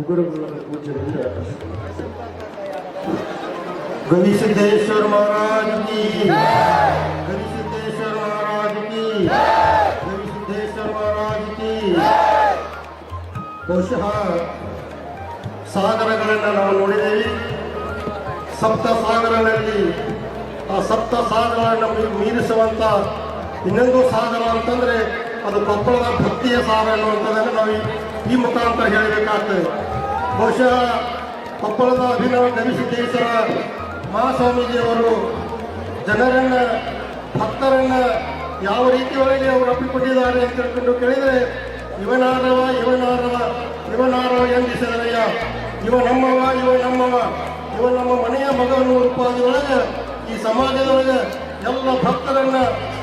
ಉಗುರುಗಳ ಪೂಜ್ಯರಿಂದ ಗವಿಸಿದ್ದೇಶ್ವರ ಮಹಾರಾಜ ಕಿ ಗವಿಸಿದ್ದೇಶ್ವರ ಮಹಾರಾಜ ಕಿ ಗವಿಸಿದ್ದೇಶ್ವರ ಬಹುಶಃ ಸಾಗರಗಳನ್ನು ನಾವು ನೋಡಿದ್ದೇವೆ. ಸಪ್ತ ಸಾಗರಗಳಲ್ಲಿ ಆ ಸಪ್ತ ಸಾಗರಗಳನ್ನು ಮೀ- ಮೀರಿಸುವಂತ ಇನ್ನೊಂದು ಸಾಗರ ಅಂತಂದ್ರೆ ಅದು ಕೊಪ್ಪಳದ ಭಕ್ತಿಯ ಸಾಗರ ಅನ್ನುವಂಥದ್ದನ್ನು ನಾವು ಈ ಮುಖಾಂತರ ಹೇಳಬೇಕಾಗ್ತದೆ. ಬಹುಶಃ ಕೊಪ್ಪಳದ ಅಭಿನವ ಗವಿಸಿದ್ದೇಶ್ವರ ಮಹಾಸ್ವಾಮೀಜಿಯವರು ಜನರನ್ನ, ಭಕ್ತರನ್ನ ಯಾವ ರೀತಿ ಅವರು ಅಪ್ಪಿಕೊಂಡಿದ್ದಾರೆ ಅಂತ ಹೇಳ್ಕೊಂಡು ಕೇಳಿದರೆ, ಇವನಾರವ ಇವನಾರವ ಇವನಾರವ ಎಂದಿಸಿದರಯ್ಯ ಇವ ನಮ್ಮವ ಇವ ನಮ್ಮವ. ಇವ ನಮ್ಮ ಮನೆಯ ಮಗನು ರೂಪಾದಿಯೊಳಗೆ ಈ ಸಮಾಜದೊಳಗೆ ಎಲ್ಲ ಭಕ್ತರನ್ನ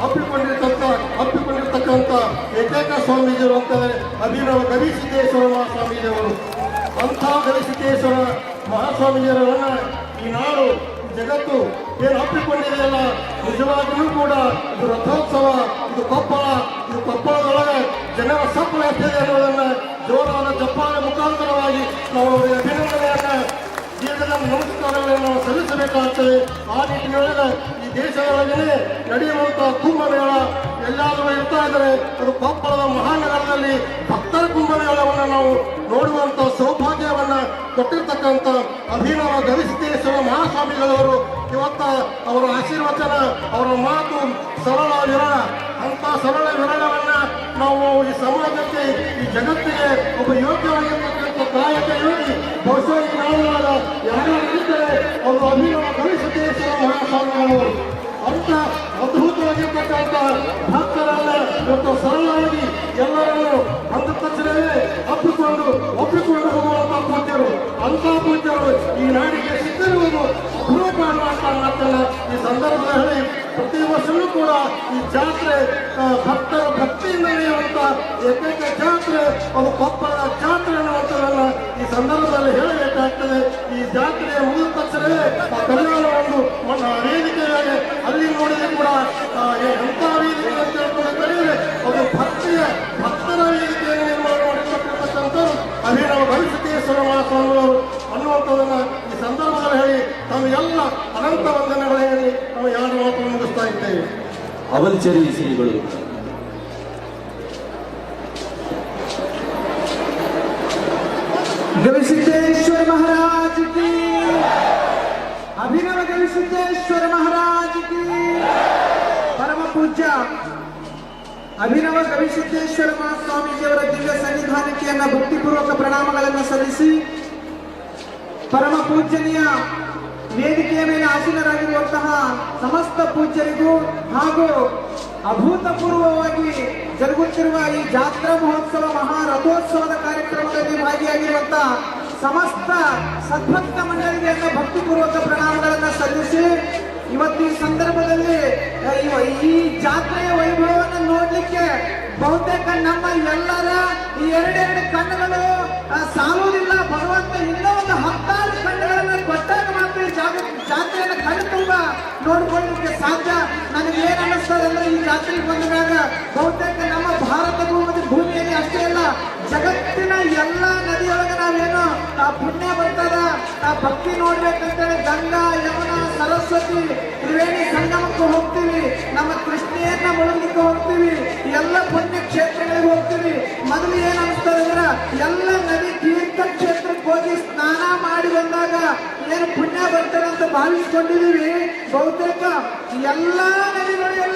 ಅಪ್ಪಿಕೊಂಡಿರ್ತಕ್ಕ ಅಪ್ಪಿಕೊಂಡಿರ್ತಕ್ಕಂಥ ಏಕೈಕ ಸ್ವಾಮೀಜಿಯವರು ಅಂತಂದರೆ ಅಭಿನವ ಗವಿಸಿದ್ದೇಶ್ವರ ಮಹಾಸ್ವಾಮೀಜಿಯವರು. ಗವಿಸಿದ್ದೇಶ್ವರ ಮಹಾಸ್ವಾಮೀಜಿಯವರನ್ನ ಈ ನಾಡು ಜಗತ್ತು ಏನು ಅಪ್ಪಿಕೊಂಡಿದೆಯಲ್ಲ ನಿಜವಾಗಿಯೂ ಕೂಡ ಇದು ರಥೋತ್ಸವ, ಇದು ಕೊಪ್ಪಳ, ಇದು ಕೊಪ್ಪಳದೊಳಗೆ ಜನರ ಸಪ್ಪಳ ಎಷ್ಟಿದೆ ಅನ್ನೋದನ್ನ ಜೋರಾದ ಜಪಾನ ಮುಖಾಂತರವಾಗಿ ನಾವು ಅವರಿಗೆ ಅಭಿನಂದನೆಯನ್ನ ಜೀವನ ನಮಸ್ಕಾರಗಳನ್ನು ನಾವು ಸಲ್ಲಿಸಬೇಕಾಗ್ತದೆ. ಆ ನಿಟ್ಟಿನೊಳಗೆ ಈ ದೇಶದೊಳಗನೆ ನಡೆಯುವಂಥ ಕುಂಭಮೇಳ ಎಲ್ಲಾದರೂ ಇರ್ತಾ ಇದ್ದರೆ ಅದು ಕೊಪ್ಪಳದ ಮಹಾನಗರದಲ್ಲಿ ಭಕ್ತರ ಕುಂಭಮೇಳವನ್ನು ನಾವು ನೋಡುವಂಥ ಸೌಭಾಗ್ಯವನ್ನು ಕೊಟ್ಟಿರ್ತಕ್ಕಂಥ ಅಭಿನವ ಗವಿಸಿದ್ದೇಶ್ವರ ಮಹಾಸ್ವಾಮಿಗಳವರು ಇವತ್ತ ಅವರ ಆಶೀರ್ವಚನ, ಅವರ ಮಾತು ಸರಳ ವಿರಳ. ಅಂಥ ಸರಳ ವಿರಳವನ್ನ ನಾವು ಈ ಸಮಾಜಕ್ಕೆ, ಈ ಜಗತ್ತಿಗೆ ಒಬ್ಬ ಯೋಗ್ಯವಾಗಿರ್ತಕ್ಕಂಥ ಕಾಯಕ ಯೋಗಿ, ಬಹುಶಃ ಯಾರು ಇದ್ದರೆ ಅವರು ಅಭಿನವ ಗವಿಸಿದ್ದೇಶ್ವರ ಮಹಾಸ್ವಾಮಿಗಳವರು. ಅಂತ ಅದ್ಭುತವಾಗಿರ್ತಕ್ಕಂಥ ಭಕ್ತರನ್ನ ಇವತ್ತು ಸರಳವಾಗಿ ಎಲ್ಲರನ್ನು ಅಂದ ತಕ್ಷಣವೇ ಒಪ್ಪಿಕೊಂಡು ಒಪ್ಪಿಕೊಂಡು ಹೋಗುವಂತ ಪೂಜ್ಯರು ಅಂತ ಪೂಜ್ಯರು ಈ ನಾಡಿಗೆ ಸಿದ್ಧರಿರುವುದು ಅಪರೂಪ ಮಾಡುವಂತ ಮಾತನ್ನ ಈ ಸಂದರ್ಭದಲ್ಲಿ ಪ್ರತಿ ವರ್ಷವೂ ಕೂಡ ಈ ಜಾತ್ರೆ ಭಕ್ತರ ಭಕ್ತಿಯಿಂದ ನಡೆಯುವಂತ ಏಕೈಕ ಜಾತ್ರೆ, ಅದು ಕೊಪ್ಪಳದ ಜಾತ್ರೆ ಅನ್ನುವಂಥದ್ದನ್ನ ಈ ಸಂದರ್ಭದಲ್ಲಿ ಹೇಳಬೇಕಾಗ್ತದೆ. ಈ ಜಾತ್ರೆಯ ಮುಗಿದ ತಕ್ಷಣವೇ ಆ ಕಲ್ಯಾಣ ಒಂದು ಮನ- ವೇದಿಕೆಯಾಗಿ ಅಲ್ಲಿ ನೋಡಿದ್ರೆ ಕೂಡ ಆ, ಏ- ಎಂಥ ವೇದಿಕೆ ಅಂತ ಹೇಳ್ಕೊಂಡು ಕರೆಯಿದ್ರೆ ಅದು ಭಕ್ತಿಯ ಭಕ್ತರ ವೇದಿಕೆಯನ್ನು ನಿರ್ಮಾಣ ಮಾಡಿರ್ತಕ್ಕಂಥವ್ರು ಅಭಿನವ ಭವಿಷ್ಯತೇಶ್ವರ ಮಹಾಸ್ವಾಮಿಗಳು ಅನ್ನುವಂಥದ್ದನ್ನ ಈ ಸಂದರ್ಭದಲ್ಲಿ ಹೇಳಿ ತಮಗೆಲ್ಲ ಅನಂತ ವಂದನೆಗಳು ಹೇಳಿ ನಾವು ಎರಡು ಮಾತನ್ನು ಮುಗಿಸ್ತಾ ಇದ್ದೇವೆ ಅವಲ್ಚರಿ ಇಸವಿಗಳು ಗವಿಸಿದ್ದೇಶ್ವರ ಮಹಾರಾಜ ಅಭಿನವ ಗವಿಸಿದ್ದೇಶ್ವರ ಮಹಾರಾಜ ಪರಮ ಪೂಜ್ಯ ಅಭಿನವ ಗವಿಸಿದ್ದೇಶ್ವರ ಮಹಾಸ್ವಾಮೀಜಿಯವರ ದಿವ್ಯ ಸನ್ನಿಧಾನಕ್ಕೆಯನ್ನ ಭಕ್ತಿಪೂರ್ವಕ ಪ್ರಣಾಮಗಳನ್ನು ಸಲ್ಲಿಸಿ ಪರಮ ಪೂಜ್ಯನೀಯ ವೇದಿಕೆಯ ಮೇಲೆ ಆಸೀನರಾಗಿರುವಂತಹ ಸಮಸ್ತ ಪೂಜ್ಯರಿಗೂ ಹಾಗೂ ಅಭೂತಪೂರ್ವವಾಗಿ ಜರುಗುತ್ತಿರುವ ಈ ಜಾತ್ರಾ ಮಹೋತ್ಸವ ಮಹಾರಥೋತ್ಸವದ ಕಾರ್ಯಕ್ರಮದಲ್ಲಿ ಭಾಗಿಯಾಗಿರುವಂತಹ ಸಮಸ್ತ ಸದ್ಭಕ್ತ ಮಂಡಳಿಗೆ ಭಕ್ತಿಪೂರ್ವಕ ಪ್ರಣಾಮಗಳನ್ನು ಸಲ್ಲಿಸಿ ಇವತ್ತು ಈ ಸಂದರ್ಭದಲ್ಲಿ ಈ ಜಾತ್ರೆಯ ವೈಭವವನ್ನು ನೋಡ್ಲಿಕ್ಕೆ ಬಹುತೇಕ ನಮ್ಮ ಎಲ್ಲರ ಈ ಎರಡೆರಡು ಕಣ್ಣುಗಳು ಸಾಲುವುದಿಲ್ಲ, ಭಗವಂತ ಇನ್ನೂ ಒಂದು ಹತ್ತಾರು ಕಣ್ಣುಗಳನ್ನು ಕೊಟ್ಟಾಗ ಮಾತ್ರ ಜಾತ್ರೆಯನ್ನು ಕಣ್ಣು ತುಂಬ ನೋಡ್ಕೊಳ್ಳಿಕ್ಕೆ ಸಾಧ್ಯ. ನನಗೆ ಏನ್ ಅಂದ್ರೆ ಈ ಜಾತ್ರೆಗೆ ಬಂದಾಗ ಬಹುತೇಕ ನಮ್ಮ ಭಾರತ ಭೂಮಿ ಭೂಮಿಯಲ್ಲಿ ಅಷ್ಟೇ ಅಲ್ಲ, ಜಗತ್ತಿನ ಎಲ್ಲ ನದಿಯೊಳಗೆ ನಾವೇನು, ಆ, ಪುಣ್ಯ ಬರ್ತದ ಆ ಭಕ್ತಿ ನೋಡ್ಬೇಕಂತೇಳಿ ಗಂಗಾ, ಯಮುನಾ, ಸರಸ್ವತಿ, ತ್ರಿವೇಣಿ ಸಂಗಮಕ್ಕೆ ಹೋಗ್ತೀವಿ. ನಮ್ಮ ಕೃಷ್ಣಿಯನ್ನ ಮುಳುಗಲಿಕ್ಕೆ ಹೋಗ್ತೀವಿ. ಎಲ್ಲ ಪುಣ್ಯ ಕ್ಷೇತ್ರಗಳಿಗೆ ಹೋಗ್ತೀವಿ. ಮೊದಲು ಏನ್ ಅಂದ್ರೆ, ಎಲ್ಲ ನದಿ ತೀರ್ಥ ಕ್ಷೇತ್ರಕ್ಕೆ ಹೋಗಿ ಸ್ನಾನ ಮಾಡಿ ಬಂದಾಗ ಏನು ಪುಣ್ಯ ಬರ್ತದೆ ಅಂತ ಭಾವಿಸ್ಕೊಂಡಿದೀವಿ ಬಹುತೇಕ ಎಲ್ಲಾ ನದಿಗಳಲ್ಲಿ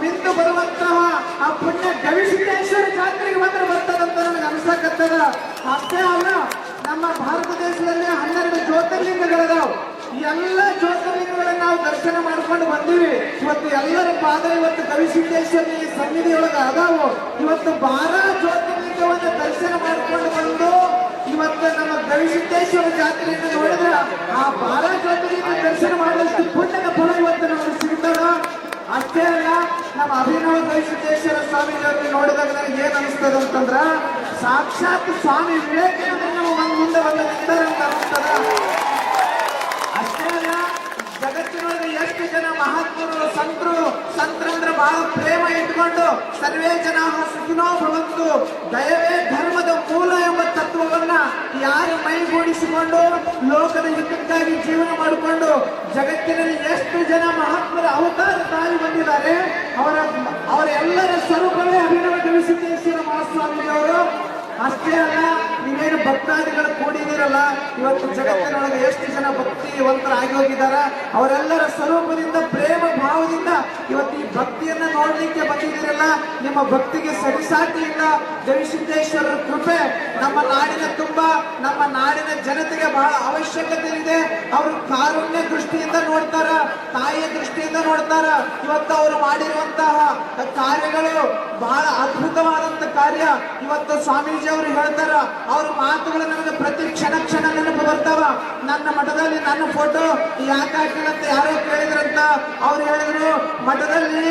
ಮಿಂದು ಬರುವಂತಹ ಆ ಪುಣ್ಯ ಗವಿಸಿದ್ದೇಶ್ವರ ಜಾತ್ರೆಗೆ ಮಾತ್ರ ಬರ್ತದಂತ ನನಗೆ ಅನ್ಸಕತ್ತದ. ಅಷ್ಟೇ ಅಲ್ಲ, ನಮ್ಮ ಭಾರತ ದೇಶದಲ್ಲಿ ಹನ್ನೆರಡು ಜ್ಯೋತಿರ್ಲಿಂಗಗಳಿದಾವ್. ಎಲ್ಲ ಜ್ಯೋತಿರ್ಲಿಂಗಗಳನ್ನ ನಾವು ದರ್ಶನ ಮಾಡ್ಕೊಂಡು ಬಂದೀವಿ. ಇವತ್ತು ಎಲ್ಲರ ಪಾದ, ಇವತ್ತು ಗವಿಸಿದ್ದೇಶ್ವರ ಸನ್ನಿಧಿಯೊಳಗೆ ಅದಾವು. ಇವತ್ತು ಬಾರ ಜ್ಯೋತಿರ್ಲಿಂಗವನ್ನು ದರ್ಶನ ಮಾಡ್ಕೊಂಡು ಬಂದು ಇವತ್ತು ನಮ್ಮ ಗವಿಸಿದ್ದೇಶ್ವರ ಜಾತ್ರೆಯನ್ನು ನೋಡಿದ್ರೆ ಆ ಬಾರ ಜ್ಯೋತಿರ್ಲಿಂಗ ದರ್ಶನ ಮಾಡುವಷ್ಟು ಪುಣ್ಯದ ಫಲ ಇವತ್ತು ನಮಗೆ ಅಷ್ಟೇ ಅಲ್ಲ, ನಮ್ಮ ಅಭಿನವ ಗವಿಸಿದ್ದೇಶ್ವರ ಸ್ವಾಮಿಗಳಲ್ಲಿ ನೋಡಿದಾಗ ನನಗೆ ಏನ್ ಅನಿಸ್ತದೆ ಅಂತಂದ್ರ, ಸಾಕ್ಷಾತ್ ಸ್ವಾಮಿ ವಿವೇಕಾನಂದ ನಾವು ಒಂದ್ ಮುಂದೆ ಬಂದ ನಿಂತಾರೆ ಅಂತ ಅನಿಸ್ತದ. ಅಷ್ಟೇ ಅಲ್ಲ, ಜಗತ್ತಿನೊಳಗೆ ಎಷ್ಟು ಜನ ಮಹಾತ್ಮರು, ಸಂತರು ಅಂದ್ರೆ ಬಹಳ ಪ್ರೇಮ ಇಟ್ಕೊಂಡು ಸರ್ವೇ ಜನ ಸುಖಿನೋ ಭವಂತು ಯಾರು ಮೈಗೂಡಿಸಿಕೊಂಡು ಲೋಕದ ಹಿತಕ್ಕಾಗಿ ಜೀವನ ಮಾಡಿಕೊಂಡು ಜಗತ್ತಿನಲ್ಲಿ ಎಷ್ಟು ಜನ ಮಹಾತ್ಮರ ಅವತಾರ ತಾಯಿ ಬಂದಿದ್ದಾರೆ, ಅವರ ಅವರ ಎಲ್ಲರ ಸ್ವರೂಪವೇ ಅಭಿನವ ಗವಿಸಿದ್ದೇಶ್ವರ ಮಹಾಸ್ವಾಮಿ ಅವರು ಅಷ್ಟೇ ಅಲ್ಲ, ನೀವೇನು ಭಕ್ತಾದಿಗಳು ಕೂಡಿದಿರಲ್ಲ ಇವತ್ತು ಜಗತ್ತಿನೊಳಗೆ ಎಷ್ಟು ಜನ ಭಕ್ತಿವಂತರಾಗಿ ಹೋಗಿದ್ದಾರೆ ಅವರೆಲ್ಲರ ಸ್ವರೂಪದಿಂದ, ಪ್ರೇಮ ಭಾವದಿಂದ ಇವತ್ತು ಈ ಭಕ್ತಿಯನ್ನ ನೋಡ್ಲಿಕ್ಕೆ ಬಂದಿದ್ದೀರಲ್ಲ, ನಿಮ್ಮ ಭಕ್ತಿಗೆ ಸರಿಸಾಟಿಯಿಂದ ಇಲ್ಲ. ಗವಿಸಿದ್ದೇಶ್ವರರ ಕೃಪೆ ನಮ್ಮ ನಾಡಿನ ತುಂಬ, ನಮ್ಮ ನಾಡಿನ ಜನತೆಗೆ ಬಹಳ ಅವಶ್ಯಕತೆ ಇದೆ. ಅವರು ಕಾರುಣ್ಯ ದೃಷ್ಟಿಯಿಂದ ನೋಡ್ತಾರ, ತಾಯಿಯ ದೃಷ್ಟಿಯಿಂದ ನೋಡ್ತಾರ. ಇವತ್ತು ಅವರು ಮಾಡಿರುವಂತಹ ಕಾರ್ಯಗಳು ಬಹಳ ಅದ್ಭುತವಾದಂತ ಕಾರ್ಯ ಇವತ್ತು ಸ್ವಾಮೀಜಿ ಅವರು ಹೇಳ್ತಾರ. ಅವ್ರ ಮಾತುಗಳು ನನಗೆ ಪ್ರತಿ ಕ್ಷಣ ಕ್ಷಣ ನೆನಪು ಬರ್ತಾವ. ನನ್ನ ಮಠದಲ್ಲಿ ನನ್ನ ಫೋಟೋ ಯಾಕೆ ಹಾಕಿಲ್ಲ ಯಾರೋ ಕೇಳಿದ್ರಂತ. ಅವ್ರು ಹೇಳಿದ್ರು, ಮಠದಲ್ಲಿ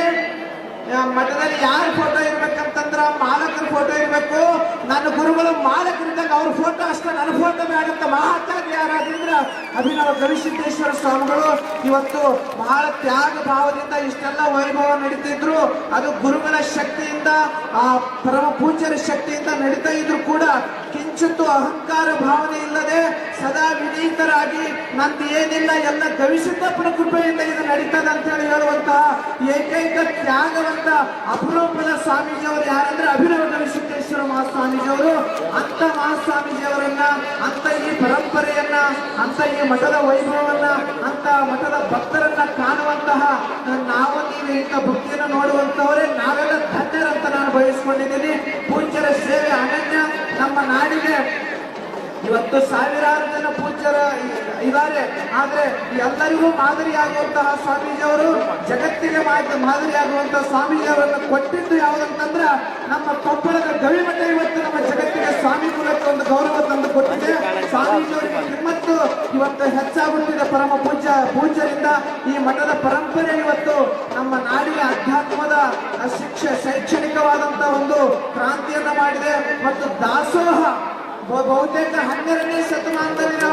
ಮಠದಲ್ಲಿ ಯಾರ ಫೋಟೋ ಇರ್ಬೇಕಂತಂದ್ರ ಮಾಲಕರ ಫೋಟೋ ಇರ್ಬೇಕು ನನ್ನ ಗುರುಗಳು ಮಾಲಕರಿದ್ದಾಗ ಅವ್ರ ಫೋಟೋ ಅಷ್ಟೇ, ನನ್ನ ಫೋಟೋ ಬೇಡಂತ ಮಹಾತ್ಮ ಯಾರಾದ್ರಿಂದ? ಅಭಿನವ ಗವಿಸಿದ್ದೇಶ್ವರ ಸ್ವಾಮಿಗಳು. ಇವತ್ತು ಬಹಳ ತ್ಯಾಗ ಭಾವದಿಂದ ಇಷ್ಟೆಲ್ಲ ವೈಭವ ನಡೀತಿದ್ರು. ಅದು ಗುರುಗಳ ಶಕ್ತಿಯಿಂದ, ಆ ಪರಮ ಪೂಜ್ಯರ ಶಕ್ತಿಯಿಂದ ನಡೀತಾ ಇದ್ರು ಕೂಡ. ಕಿಂಚಿತ್ತು ಅಹಂಕಾರ ಭಾವನೆ ಇಲ್ಲದೆ ಸದಾ ವಿನೀತರಾಗಿ ನಂದು ಏನಿಲ್ಲ ಎಲ್ಲ ಗವಿಸಿದ್ದಪ್ಪನ ಕೃಪೆಯಿಂದ ಇದು ನಡೀತದೆ ಅಂತ ಹೇಳಿ ಹೇಳುವಂತಹ ಏಕೈಕ ತ್ಯಾಗವಂತ ಅಪರೂಪದ ಸ್ವಾಮೀಜಿಯವರು ಯಾರಂದ್ರೆ ಅಭಿನವ ಗವಿಸಿದ್ದೇಶ್ವರ ಮಹಾಸ್ವಾಮೀಜಿಯವರು. ಅಂತ ಮಹಾಸ್ವಾಮೀಜಿಯವರನ್ನ ಅಂತ ಈ ಪರಂಪರೆಯನ್ನ ಅಂತ ಈ ಮಠದ ವೈಭವವನ್ನ ಅಂತ ಮಠದ ಭಕ್ತರನ್ನ ಕಾಣುವಂತಹ ನಾವು ನೀವು ಇಂಥ ಭಕ್ತಿಯನ್ನು ನೋಡುವಂತವರೇ ನಾವೆಲ್ಲ ಧನ್ಯರಂತ ನಾನು ಬಯಸ್ಕೊಂಡಿದ್ದೀನಿ. ಪೂಜ್ಯರ ಸೇವೆ ಅನನ್ಯ. ನಮ್ಮ ನಾಡಿಗೆ ಇವತ್ತು ಸಾವಿರಾರು ಜನ ಪೂಜ್ಯರ ಇದ್ದಾರೆ. ಆದ್ರೆ ಎಲ್ಲರಿಗೂ ಮಾದರಿಯಾಗುವಂತಹ ಸ್ವಾಮೀಜಿಯವರು ಜಗತ್ತಿಗೆ ಮಾದ- ಮಾದರಿಯಾಗುವಂತಹ ಸ್ವಾಮೀಜಿಯವರನ್ನು ಕೊಟ್ಟಿದ್ದು ಯಾವುದಂತಂದ್ರ ನಮ್ಮ ಕೊಪ್ಪಳದ ಗವಿಮಠ ಇವತ್ತು ನಮ್ಮ ಜಗತ್ತಿಗೆ ಸ್ವಾಮಿ ಮೂಲಕ ಒಂದು ಗೌರವ ತಂದು ಕೊಟ್ಟಿದೆ. ಸ್ವಾಮೀಜಿಯವರಿಗೆ ಕಿಮ್ಮತ್ತು ಇವತ್ತು ಹೆಚ್ಚಾಗುತ್ತಿದೆ ಪರಮ ಪೂಜ್ಯ ಪೂಜ್ಯರಿಂದ ಈ ಮಠದ ಪರಂಪರೆ ಇವತ್ತು ನಮ್ಮ ನಾಡಿನ ಅಧ್ಯಾತ್ಮದ ಶಿಕ್ಷೆ ಶೈಕ್ಷಣಿಕವಾದಂತ ಒಂದು ಕ್ರಾಂತಿಯನ್ನ ಮಾಡಿದೆ. ಮತ್ತು ದಾಸೋಹ ಬಹು- ಬಹುತೇಕ ಹನ್ನೆರಡನೇ ಶತಮಾನದಲ್ಲಿ ನಾವು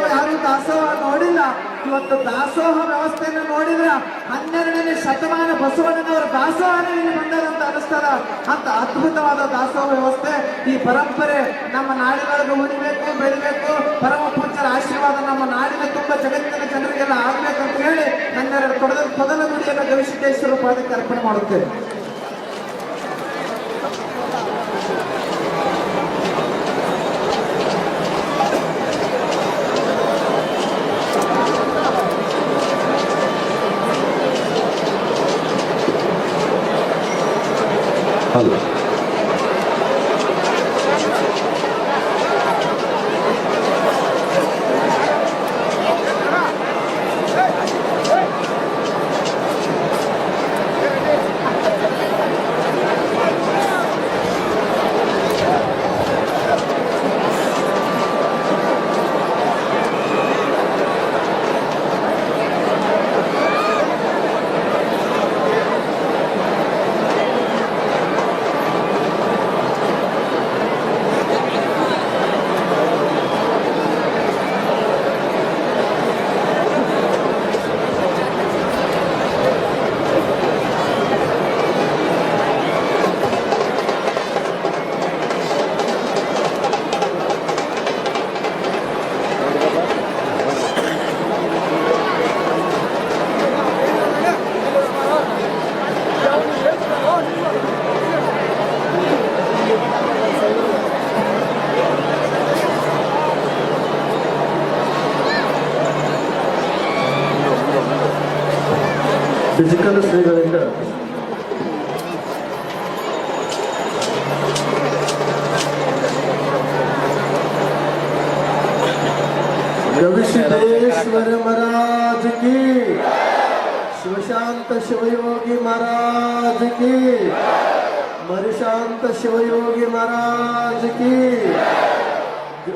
ಇವತ್ತು ದಾಸೋಹ ವ್ಯವಸ್ಥೆಯನ್ನು ನೋಡಿದ್ರೆ ಹನ್ನೆರಡನೇ ಶತಮಾನ ಬಸವಣ್ಣನವರ ದಾಸೋಹನೇ ಇಲ್ಲಿ ಬಂದದಂತ ಅನಿಸ್ತಾರ ಅಂತ ಅದ್ಭುತವಾದ ದಾಸೋಹ ವ್ಯವಸ್ಥೆ. ಈ ಪರಂಪರೆ ನಮ್ಮ ನಾಡಿನೊಳಗೆ ಉಳಿಬೇಕು, ಬೆಳಿಬೇಕು. ಪರಮ ಪೂಜ್ಯರ ಆಶೀರ್ವಾದ ನಮ್ಮ ನಾಡಿನ ತುಂಬ ಜಗತ್ತಿನ ಜನರಿಗೆಲ್ಲ ಆಗ್ಬೇಕಂತ ಹೇಳಿ ಹನ್ನೆರಡು ಕೊಡದ ಕೊದಲ ಗುಡಿಯನ್ನು ಗವಿಸಿದ್ದೇಶ್ವರ ಪಾದಕ್ಕೆ ಅರ್ಪಣೆ ಮಾಡುತ್ತೇವೆ Hasta. ಫಿಸಿಕಲ್ ಶ್ರೀಗಳಿಂದ गविसिद्धेश्वर महाराज की शिवशांत शिवयोगी महाराज की मरिशांत शिवयोगी महाराज की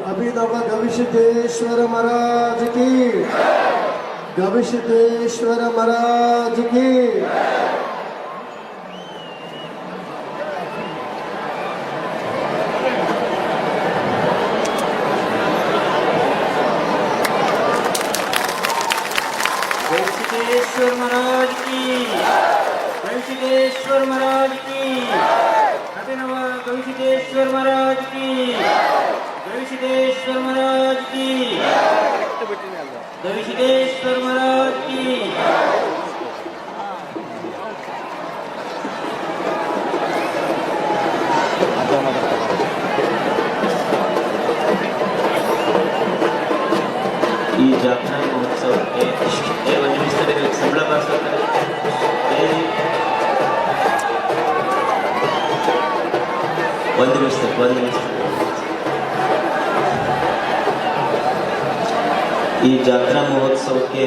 अभिनव गविसिद्धेश्वर महाराज की गविसिद्धेश्वर महाराज की गविसिद्धेश्वर महाराज की गविसिद्धेश्वर महाराज की अभिनव गविसिद्धेश्वर महाराज की गविसिद्धेश्वर गविसिद्धेश्वर महाराज की गविसिद्धेश्वर महाराज की ಈ ಜಾತ್ರಾ ಮಹೋತ್ಸವಕ್ಕೆ ಏ, ಒಂದು ನಿಮಿಷದಲ್ಲಿ ಸಂಬಳ ಬಾರಿಸ್ತಾರೆ ಒಂದು ನಿಮಿಷ ಒಂದು ನಿಮಿಷ ಈ ಜಾತ್ರಾ ಮಹೋತ್ಸವಕ್ಕೆ